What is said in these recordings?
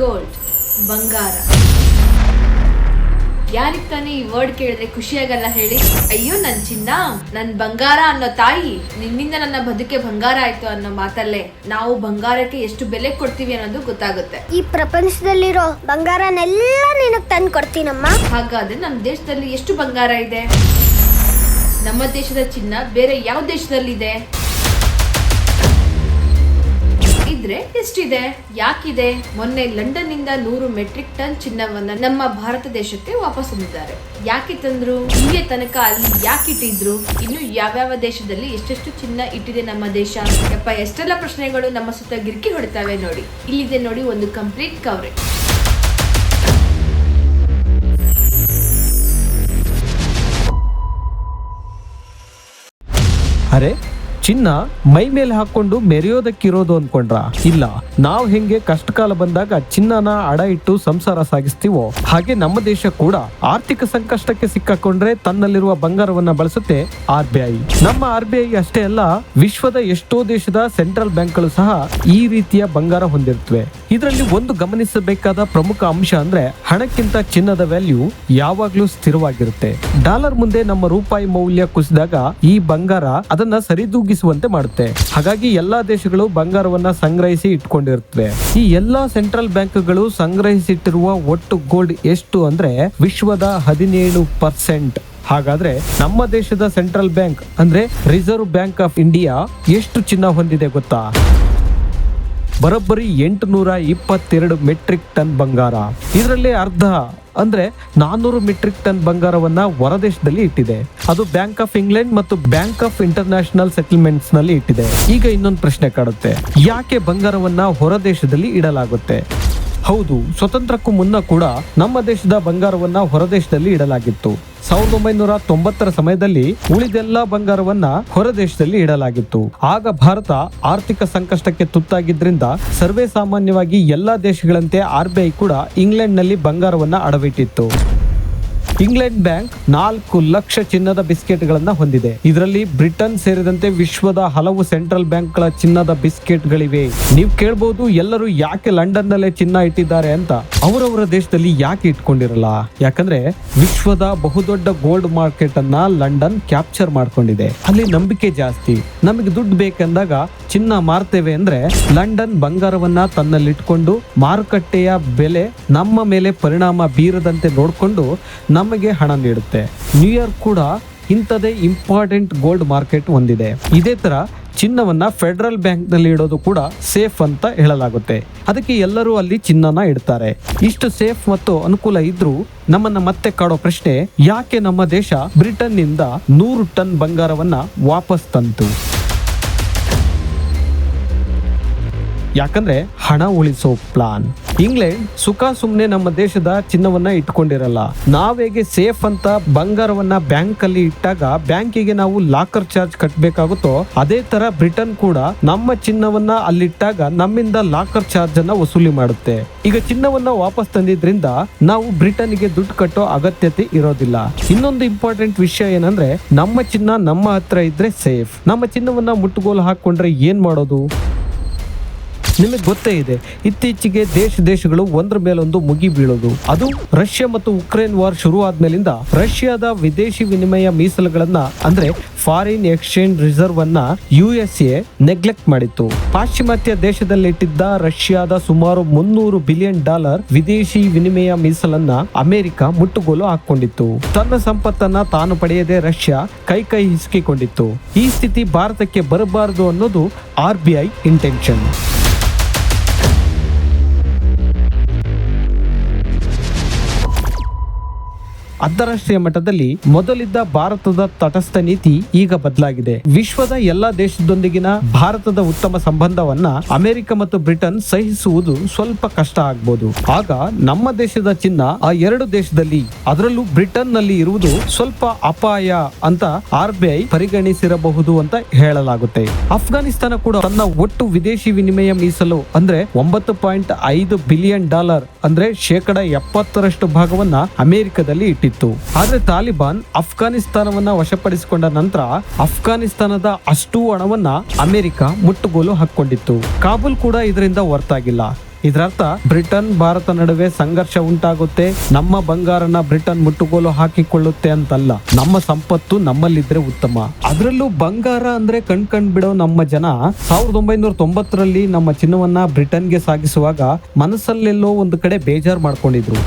Gold ಬಂಗಾರ. ಯಾರಿಗೆ ತಾನೇ ಈ ವರ್ಡ್ ಕೇಳಿದ್ರೆ ಖುಷಿಯಾಗಲ್ಲ ಹೇಳಿ? ಅಯ್ಯೋ ನನ್ನ ಚಿನ್ನ ನನ್ನ ಬಂಗಾರ ಅನ್ನೋ ತಾಯಿ ನಿನ್ನಿಂದ ನನ್ನ ಬದುಕೆ ಬಂಗಾರ ಆಯ್ತು ಅನ್ನೋ ಮಾತಲ್ಲೇ ನಾವು ಬಂಗಾರಕ್ಕೆ ಎಷ್ಟು ಬೆಲೆ ಕೊಡ್ತೀವಿ ಅನ್ನೋದು ಗೊತ್ತಾಗುತ್ತೆ. ಈ ಪ್ರಪಂಚದಲ್ಲಿರೋ ಬಂಗಾರನೆಲ್ಲ ನಿನಗೆ ತಂದು ಕೊಡ್ತೀನಮ್ಮ. ಹಾಗಾದ್ರೆ ನಮ್ಮ ದೇಶದಲ್ಲಿ ಎಷ್ಟು ಬಂಗಾರ ಇದೆ? ನಮ್ಮ ದೇಶದ ಚಿನ್ನ ಬೇರೆ ಯಾವ ದೇಶದಲ್ಲಿದೆ? ಎಷ್ಟಿದೆ? ಯಾಕಿದೆ? ಮೊನ್ನೆ ಲಂಡನ್ನಿಂದ ನೂರು ಮೆಟ್ರಿಕ್ ಟನ್ ಚಿನ್ನವನ್ನ ನಮ್ಮ ಭಾರತ ದೇಶಕ್ಕೆ ವಾಪಸ್ ತಂದಿದ್ದಾರೆ. ಯಾಕೆ ತಂದ್ರು? ಇಲ್ಲಿಯ ತನಕ ಅಲ್ಲಿ ಯಾಕೆ ಇಟ್ಟಿದ್ರು? ಇನ್ನು ಯಾವ್ಯಾವ ದೇಶದಲ್ಲಿ ಎಷ್ಟೆಷ್ಟು ಚಿನ್ನ ಇಟ್ಟಿದೆ ನಮ್ಮ ದೇಶ? ಯಪ್ಪ, ಎಷ್ಟೆಲ್ಲ ಪ್ರಶ್ನೆಗಳು ನಮ್ಮ ಸುತ್ತ ಗಿರ್ಕಿ ಹೊಡಿತಾವೆ ನೋಡಿ. ಇಲ್ಲಿದೆ ನೋಡಿ ಒಂದು ಕಂಪ್ಲೀಟ್ ಕವರೇಜ್. ಅರೆ ಚಿನ್ನ ಮೈ ಮೇಲೆ ಹಾಕೊಂಡು ಮೆರೆಯೋದಕ್ಕಿರೋದು ಅನ್ಕೊಂಡ್ರ? ಇಲ್ಲ. ನಾವು ಹೆಂಗೆ ಕಷ್ಟಕಾಲ ಬಂದಾಗ ಚಿನ್ನನ ಅಡ ಇಟ್ಟು ಸಂಸಾರ ಸಾಗಿಸ್ತೀವೋ? ಹಾಗೆ ನಮ್ಮ ದೇಶ ಕೂಡ ಆರ್ಥಿಕ ಸಂಕಷ್ಟಕ್ಕೆ ಸಿಕ್ಕಾಕೊಂಡ್ರೆ ತನ್ನಲ್ಲಿರುವ ಬಂಗಾರವನ್ನ ಬಳಸುತ್ತೆ ಆರ್ ಬಿ ನಮ್ಮ ಆರ್ ಬಿ ಅಷ್ಟೇ ಅಲ್ಲ, ವಿಶ್ವದ ಎಷ್ಟೋ ದೇಶದ ಸೆಂಟ್ರಲ್ ಬ್ಯಾಂಕ್ಗಳು ಸಹ ಈ ರೀತಿಯ ಬಂಗಾರ ಹೊಂದಿರುತ್ತವೆ. ಇದರಲ್ಲಿ ಒಂದು ಗಮನಿಸಬೇಕಾದ ಪ್ರಮುಖ ಅಂಶ ಅಂದ್ರೆ ಹಣಕ್ಕಿಂತ ಚಿನ್ನದ ವ್ಯಾಲ್ಯೂ ಯಾವಾಗ್ಲೂ ಸ್ಥಿರವಾಗಿರುತ್ತೆ. ಡಾಲರ್ ಮುಂದೆ ನಮ್ಮ ರೂಪಾಯಿ ಮೌಲ್ಯ ಕುಸಿದಾಗ ಈ ಬಂಗಾರ ಅದನ್ನ ಸರಿದೂಗಿಸುವಂತೆ ಮಾಡುತ್ತೆ. ಹಾಗಾಗಿ ಎಲ್ಲಾ ದೇಶಗಳು ಬಂಗಾರವನ್ನ ಸಂಗ್ರಹಿಸಿ ಇಟ್ಕೊಂಡಿರುತ್ತವೆ. ಈ ಎಲ್ಲಾ ಸೆಂಟ್ರಲ್ ಬ್ಯಾಂಕ್ಗಳು ಸಂಗ್ರಹಿಸಿಟ್ಟಿರುವ ಒಟ್ಟು ಗೋಲ್ಡ್ ಎಷ್ಟು ಅಂದ್ರೆ ವಿಶ್ವದ ಹದಿನೇಳು ಪರ್ಸೆಂಟ್. ಹಾಗಾದ್ರೆ ನಮ್ಮ ದೇಶದ ಸೆಂಟ್ರಲ್ ಬ್ಯಾಂಕ್ ಅಂದ್ರೆ ರಿಸರ್ವ್ ಬ್ಯಾಂಕ್ ಆಫ್ ಇಂಡಿಯಾ ಎಷ್ಟು ಚಿನ್ನ ಹೊಂದಿದೆ ಗೊತ್ತಾ? ಬರೋಬ್ಬರಿ ಎಂಟುನೂರ ಇಪ್ಪತ್ತೆರಡು ಮೆಟ್ರಿಕ್ ಟನ್ ಬಂಗಾರ. ಇದರಲ್ಲಿ ಅರ್ಧ, ಅಂದ್ರೆ ನಾನ್ನೂರು ಮೆಟ್ರಿಕ್ ಟನ್ ಬಂಗಾರವನ್ನ ಹೊರದೇಶದಲ್ಲಿ ಇಟ್ಟಿದೆ. ಅದು ಬ್ಯಾಂಕ್ ಆಫ್ ಇಂಗ್ಲೆಂಡ್ ಮತ್ತು ಬ್ಯಾಂಕ್ ಆಫ್ ಇಂಟರ್ನ್ಯಾಷನಲ್ ಸೆಟಲ್ಮೆಂಟ್ಸ್ನಲ್ಲಿ ಇಟ್ಟಿದೆ. ಈಗ ಇನ್ನೊಂದು ಪ್ರಶ್ನೆ ಕಾಡುತ್ತೆ. ಯಾಕೆ ಬಂಗಾರವನ್ನ ಹೊರದೇಶದಲ್ಲಿ ಇಡಲಾಗುತ್ತೆ? ಹೌದು, ಸ್ವತಂತ್ರಕ್ಕೂ ಮುನ್ನ ಕೂಡ ನಮ್ಮ ದೇಶದ ಬಂಗಾರವನ್ನ ಹೊರದೇಶದಲ್ಲಿ ಇಡಲಾಗಿತ್ತು. ಸಾವಿರದ ಒಂಬೈನೂರ ತೊಂಬತ್ತರ ಸಮಯದಲ್ಲಿ ಉಳಿದೆಲ್ಲ ಬಂಗಾರವನ್ನ ಹೊರದೇಶದಲ್ಲಿ ಇಡಲಾಗಿತ್ತು. ಆಗ ಭಾರತ ಆರ್ಥಿಕ ಸಂಕಷ್ಟಕ್ಕೆ ತುತ್ತಾಗಿದ್ದರಿಂದ ಸರ್ವೇ ಸಾಮಾನ್ಯವಾಗಿ ಎಲ್ಲಾ ದೇಶಗಳಂತೆ ಆರ್ಬಿಐ ಕೂಡ ಇಂಗ್ಲೆಂಡ್ನಲ್ಲಿ ಬಂಗಾರವನ್ನ ಅಡವಿಟ್ಟಿತ್ತು. ಇಂಗ್ಲೆಂಡ್ ಬ್ಯಾಂಕ್ ನಾಲ್ಕು ಲಕ್ಷ ಚಿನ್ನದ ಬಿಸ್ಕೆಟ್ಗಳನ್ನ ಹೊಂದಿದೆ. ಇದರಲ್ಲಿ ಬ್ರಿಟನ್ ಸೇರಿದಂತೆ ವಿಶ್ವದ ಹಲವು ಸೆಂಟ್ರಲ್ ಬ್ಯಾಂಕ್ಗಳ ಚಿನ್ನದ ಬಿಸ್ಕೆಟ್ಗಳಿವೆ. ನೀವು ಕೇಳ್ಬೋದು ಎಲ್ಲರೂ ಯಾಕೆ ಲಂಡನ್ ನಲ್ಲೇ ಚಿನ್ನ ಇಟ್ಟಿದ್ದಾರೆ ಅಂತ. ಅವರವರ ದೇಶದಲ್ಲಿ ಯಾಕೆ ಇಟ್ಕೊಂಡಿರಲ್ಲ? ಯಾಕಂದ್ರೆ ವಿಶ್ವದ ಬಹುದೊಡ್ಡ ಗೋಲ್ಡ್ ಮಾರ್ಕೆಟ್ ಅನ್ನ ಲಂಡನ್ ಕ್ಯಾಪ್ಚರ್ ಮಾಡ್ಕೊಂಡಿದೆ. ಅಲ್ಲಿ ನಂಬಿಕೆ ಜಾಸ್ತಿ. ನಮಗೆ ದುಡ್ಡು ಬೇಕೆಂದಾಗ ಚಿನ್ನ ಮಾರ್ತೇವೆ ಅಂದ್ರೆ ಲಂಡನ್ ಬಂಗಾರವನ್ನ ತನ್ನಲ್ಲಿಟ್ಕೊಂಡು ಮಾರುಕಟ್ಟೆಯ ಬೆಲೆ ನಮ್ಮ ಮೇಲೆ ಪರಿಣಾಮ ಬೀರದಂತೆ ನೋಡಿಕೊಂಡು ನಮಗೆ ಹಣ ನೀಡುತ್ತೆ. ನ್ಯೂಯಾರ್ಕ್ ಕೂಡ ಇಂಥದೇ ಇಂಪಾರ್ಟೆಂಟ್ ಗೋಲ್ಡ್ ಮಾರ್ಕೆಟ್ ಹೊಂದಿದೆ ಇದೇ ತರ ಚಿನ್ನವನ್ನ ಫೆಡರಲ್ ಬ್ಯಾಂಕ್ನಲ್ಲಿ ಇಡೋದು ಕೂಡ ಸೇಫ್ ಅಂತ ಹೇಳಲಾಗುತ್ತೆ. ಅದಕ್ಕೆ ಎಲ್ಲರೂ ಅಲ್ಲಿ ಚಿನ್ನನ ಇಡ್ತಾರೆ. ಇಷ್ಟು ಸೇಫ್ ಮತ್ತು ಅನುಕೂಲ ಇದ್ರೂ ನಮ್ಮನ್ನ ಮತ್ತೆ ಕಾಡೋ ಪ್ರಶ್ನೆ, ಯಾಕೆ ನಮ್ಮ ದೇಶ ಬ್ರಿಟನ್ನಿಂದ ನೂರು ಟನ್ ಬಂಗಾರವನ್ನ ವಾಪಸ್ ತಂತು? ಯಾಕಂದ್ರೆ ಹಣ ಉಳಿಸೋ ಪ್ಲಾನ್ ಇಂಗ್ಲೆಂಡ್ ಸುಖ ಸುಮ್ನೆ ನಮ್ಮ ದೇಶದ ಚಿನ್ನವನ್ನ ಇಟ್ಕೊಂಡಿರಲ್ಲ. ನಾವೇಗೆ ಸೇಫ್ ಅಂತ ಬಂಗಾರವನ್ನ ಬ್ಯಾಂಕ್ ಅಲ್ಲಿ ಇಟ್ಟಾಗ ಬ್ಯಾಂಕಿಗೆ ನಾವು ಲಾಕರ್ ಚಾರ್ಜ್ ಕಟ್ಟಬೇಕಾಗುತ್ತೋ ಅದೇ ತರ ಬ್ರಿಟನ್ ಕೂಡ ನಮ್ಮ ಚಿನ್ನವನ್ನ ಅಲ್ಲಿಟ್ಟಾಗ ನಮ್ಮಿಂದ ಲಾಕರ್ ಚಾರ್ಜ್ ಅನ್ನ ವಸೂಲಿ ಮಾಡುತ್ತೆ. ಈಗ ಚಿನ್ನವನ್ನ ವಾಪಸ್ ತಂದಿದ್ರಿಂದ ನಾವು ಬ್ರಿಟನ್ಗೆ ದುಡ್ಡು ಕಟ್ಟೋ ಅಗತ್ಯತೆ ಇರೋದಿಲ್ಲ. ಇನ್ನೊಂದು ಇಂಪಾರ್ಟೆಂಟ್ ವಿಷಯ ಏನಂದ್ರೆ, ನಮ್ಮ ಚಿನ್ನ ನಮ್ಮ ಹತ್ರ ಇದ್ರೆ ಸೇಫ್. ನಮ್ಮ ಚಿನ್ನವನ್ನ ಮುಟ್ಟುಗೋಲು ಹಾಕೊಂಡ್ರೆ ಏನ್ ಮಾಡೋದು? ನಿಮಗೆ ಗೊತ್ತೇ ಇದೆ, ಇತ್ತೀಚೆಗೆ ದೇಶ ದೇಶಗಳು ಒಂದ್ರ ಮೇಲೊಂದು ಮುಗಿ ಬೀಳೋದು. ಅದು ರಷ್ಯಾ ಮತ್ತು ಉಕ್ರೇನ್ ವಾರ್ ಶುರು ಆದ್ಮೇಲಿಂದ ರಷ್ಯಾದ ವಿದೇಶಿ ವಿನಿಮಯ ಮೀಸಲುಗಳನ್ನ, ಅಂದ್ರೆ ಫಾರಿನ್ ಎಕ್ಸ್ಚೇಂಜ್ ರಿಸರ್ವ್ ಅನ್ನ ಯು ಎಸ್ ಎ ನೆಗ್ಲೆಕ್ಟ್ ಮಾಡಿತ್ತು. ಪಾಶ್ಚಿಮಾತ್ಯ ದೇಶದಲ್ಲಿಟ್ಟಿದ್ದ ರಷ್ಯಾದ ಸುಮಾರು ಮುನ್ನೂರು ಬಿಲಿಯನ್ ಡಾಲರ್ ವಿದೇಶಿ ವಿನಿಮಯ ಮೀಸಲನ್ನ ಅಮೆರಿಕ ಮುಟ್ಟುಗೋಲು ಹಾಕೊಂಡಿತ್ತು ತನ್ನ ಸಂಪತ್ತನ್ನ ತಾನು ಪಡೆಯದೆ ರಷ್ಯಾ ಕೈ ಕೈ ಹಿಸುಕಿಕೊಂಡಿತ್ತು. ಈ ಸ್ಥಿತಿ ಭಾರತಕ್ಕೆ ಬರಬಾರದು ಅನ್ನೋದು ಆರ್ ಬಿ ಐ ಇಂಟೆನ್ಷನ್ ಅಂತಾರಾಷ್ಟ್ರೀಯ ಮಟ್ಟದಲ್ಲಿ ಮೊದಲಿದ್ದ ಭಾರತದ ತಟಸ್ಥ ನೀತಿ ಈಗ ಬದಲಾಗಿದೆ. ವಿಶ್ವದ ಎಲ್ಲಾ ದೇಶದೊಂದಿಗಿನ ಭಾರತದ ಉತ್ತಮ ಸಂಬಂಧವನ್ನ ಅಮೆರಿಕ ಮತ್ತು ಬ್ರಿಟನ್ ಸಹಿಸುವುದು ಸ್ವಲ್ಪ ಕಷ್ಟ ಆಗ್ಬೋದು. ಆಗ ನಮ್ಮ ದೇಶದ ಚಿನ್ನ ಆ ಎರಡು ದೇಶದಲ್ಲಿ, ಅದರಲ್ಲೂ ಬ್ರಿಟನ್ನಲ್ಲಿ ಇರುವುದು ಸ್ವಲ್ಪ ಅಪಾಯ ಅಂತ ಆರ್ ಬಿ ಪರಿಗಣಿಸಿರಬಹುದು ಅಂತ ಹೇಳಲಾಗುತ್ತೆ. ಅಫ್ಘಾನಿಸ್ತಾನ ಕೂಡ ತನ್ನ ಒಟ್ಟು ವಿದೇಶಿ ವಿನಿಮಯ ಮೀಸಲು ಅಂದ್ರೆ ಒಂಬತ್ತು ಪಾಯಿಂಟ್ ಐದು ಬಿಲಿಯನ್ ಡಾಲರ್ ಅಂದ್ರೆ ಶೇಕಡ ಎಪ್ಪತ್ತರಷ್ಟು ಭಾಗವನ್ನ ಅಮೆರಿಕದಲ್ಲಿ ಇಟ್ಟಿತ್ತು ಆದ್ರೆ ತಾಲಿಬಾನ್ ಅಫ್ಘಾನಿಸ್ತಾನವನ್ನ ವಶಪಡಿಸಿಕೊಂಡ ನಂತರ ಅಫ್ಘಾನಿಸ್ತಾನದ ಅಷ್ಟು ಹಣವನ್ನ ಅಮೆರಿಕ ಮುಟ್ಟುಗೋಲು ಹಾಕೊಂಡಿತ್ತು ಕಾಬೂಲ್ ಕೂಡ ಇದರಿಂದ ಹೊರತಾಗಿಲ್ಲ. ಇದರರ್ಥ ಬ್ರಿಟನ್ ಭಾರತ ನಡುವೆ ಸಂಘರ್ಷ ಉಂಟಾಗುತ್ತೆ. ನಮ್ಮ ಬಂಗಾರನ ಬ್ರಿಟನ್ ಮುಟ್ಟುಗೋಲು ಹಾಕಿಕೊಳ್ಳುತ್ತೆ ಅಂತಲ್ಲ. ನಮ್ಮ ಸಂಪತ್ತು ನಮ್ಮಲ್ಲಿದ್ರೆ ಉತ್ತಮ. ಅದರಲ್ಲೂ ಬಂಗಾರ ಅಂದ್ರೆ ಕಣ್ ಕಣ್ ಬಿಡೋ ನಮ್ಮ ಜನ ಸಾವಿರದ ಒಂಬೈನೂರ ತೊಂಬತ್ತರಲ್ಲಿ ನಮ್ಮ ಚಿನ್ನವನ್ನ ಬ್ರಿಟನ್ಗೆ ಸಾಗಿಸುವಾಗ ಮನಸ್ಸಲ್ಲೆಲ್ಲೋ ಒಂದು ಕಡೆ ಬೇಜಾರು ಮಾಡ್ಕೊಂಡಿದ್ರು.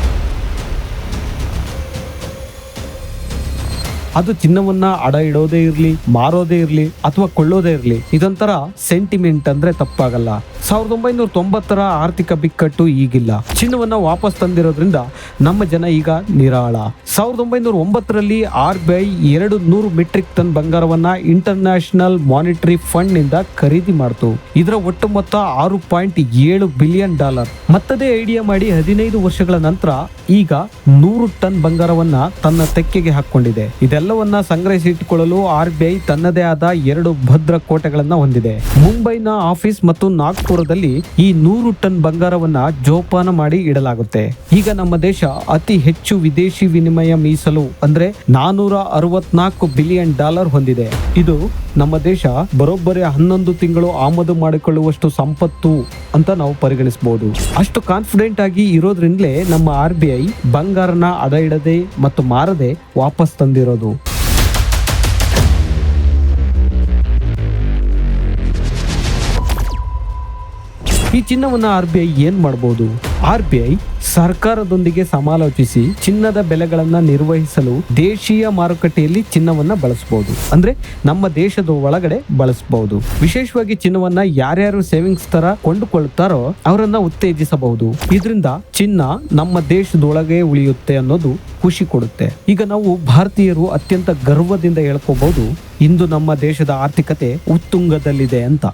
ಅದು ಚಿನ್ನವನ್ನ ಅಡ ಇಡೋದೇ ಇರ್ಲಿ, ಮಾರೋದೇ ಇರ್ಲಿ ಅಥವಾ ಕೊಳ್ಳೋದೇ ಇರ್ಲಿ, ಇದೊಂಥರ ಸೆಂಟಿಮೆಂಟ್ ಅಂದ್ರೆ ತಪ್ಪಾಗಲ್ಲ. ಸಾವಿರದ ಒಂಬೈನೂರ ತೊಂಬತ್ತರ ಆರ್ಥಿಕ ಬಿಕ್ಕಟ್ಟು ಈಗಿಲ್ಲ. ಚಿನ್ನವನ್ನ ವಾಪಸ್ ತಂದಿರೋದ್ರಿಂದ ನಮ್ಮ ಜನ ಈಗ ನಿರಾಳ. ಸಾವಿರದ ಒಂಬೈನೂರ ಒಂಬತ್ತರಲ್ಲಿ ಆರ್ ಬಿ ಐ ಎರಡು ನೂರು ಮೆಟ್ರಿಕ್ ಟನ್ ಬಂಗಾರವನ್ನ ಇಂಟರ್ನ್ಯಾಷನಲ್ ಮಾನಿಟರಿ ಫಂಡ್ನಿಂದ ಖರೀದಿ ಮಾಡ್ತು. ಇದರ ಒಟ್ಟು ಮೊತ್ತ ಆರು ಪಾಯಿಂಟ್ ಏಳು ಬಿಲಿಯನ್ ಡಾಲರ್ ಮತ್ತದೇ ಐಡಿಯಾ ಮಾಡಿ ಹದಿನೈದು ವರ್ಷಗಳ ನಂತರ ಈಗ ನೂರು ಟನ್ ಬಂಗಾರವನ್ನ ತನ್ನ ತೆಕ್ಕೆಗೆ ಹಾಕೊಂಡಿದೆ ಇದೆಲ್ಲವನ್ನ ಸಂಗ್ರಹಿಸಿಟ್ಟುಕೊಳ್ಳಲು ಆರ್ ಬಿ ಐ ತನ್ನದೇ ಆದ ಎರಡು ಭದ್ರ ಕೋಟೆಗಳನ್ನ ಹೊಂದಿದೆ. ಮುಂಬೈನ ಆಫೀಸ್ ಮತ್ತು ನಾಗ್ಪುರದಲ್ಲಿ ಈ ನೂರು ಟನ್ ಬಂಗಾರವನ್ನ ಜೋಪಾನ ಮಾಡಿ ಇಡಲಾಗುತ್ತೆ. ಈಗ ನಮ್ಮ ದೇಶ ಅತಿ ಹೆಚ್ಚು ವಿದೇಶಿ ವಿನಿಮಯ ಮೀಸಲು ಅಂದ್ರೆ ನಾನೂರ ಅರವತ್ನಾಲ್ಕು ಬಿಲಿಯನ್ ಡಾಲರ್ ಹೊಂದಿದೆ. ಇದು ನಮ್ಮ ದೇಶ ಬರೋಬ್ಬರಿ ಹನ್ನೊಂದು ತಿಂಗಳು ಆಮದು ಮಾಡಿಕೊಳ್ಳುವಷ್ಟು ಸಂಪತ್ತು ಅಂತ ನಾವು ಪರಿಗಣಿಸಬಹುದು ಅಷ್ಟು ಕಾನ್ಫಿಡೆಂಟ್ ಆಗಿ ಇರೋದ್ರಿಂದಲೇ ನಮ್ಮ ಆರ್ ಬಿ ಐ ಬಂಗಾರನ ಅದ ಇಡದೆ ಮತ್ತು ಮಾರದೆ ವಾಪಸ್ ತಂದಿರೋದು. ಈ ಚಿನ್ನವನ್ನ ಆರ್ ಬಿ ಐ ಏನ್ ಮಾಡಬಹುದು ಆರ್ ಬಿ ಐ ಸರ್ಕಾರದೊಂದಿಗೆ ಸಮಾಲೋಚಿಸಿ ಚಿನ್ನದ ಬೆಲೆಗಳನ್ನ ನಿರ್ವಹಿಸಲು ದೇಶೀಯ ಮಾರುಕಟ್ಟೆಯಲ್ಲಿ ಚಿನ್ನವನ್ನ ಬಳಸಬಹುದು ಅಂದ್ರೆ ನಮ್ಮ ದೇಶದ ಒಳಗಡೆ ಬಳಸಬಹುದು ವಿಶೇಷವಾಗಿ ಚಿನ್ನವನ್ನ ಯಾರ್ಯಾರು ಸೇವಿಂಗ್ಸ್ ತರ ಕೊಂಡುಕೊಳ್ಳುತ್ತಾರೋ ಅವರನ್ನ ಉತ್ತೇಜಿಸಬಹುದು. ಇದರಿಂದ ಚಿನ್ನ ನಮ್ಮ ದೇಶದೊಳಗೆ ಉಳಿಯುತ್ತೆ ಅನ್ನೋದು ಖುಷಿ ಕೊಡುತ್ತೆ. ಈಗ ನಾವು ಭಾರತೀಯರು ಅತ್ಯಂತ ಗರ್ವದಿಂದ ಹೇಳ್ಕೋಬಹುದು, ಇಂದು ನಮ್ಮ ದೇಶದ ಆರ್ಥಿಕತೆ ಉತ್ತುಂಗದಲ್ಲಿದೆ ಅಂತ.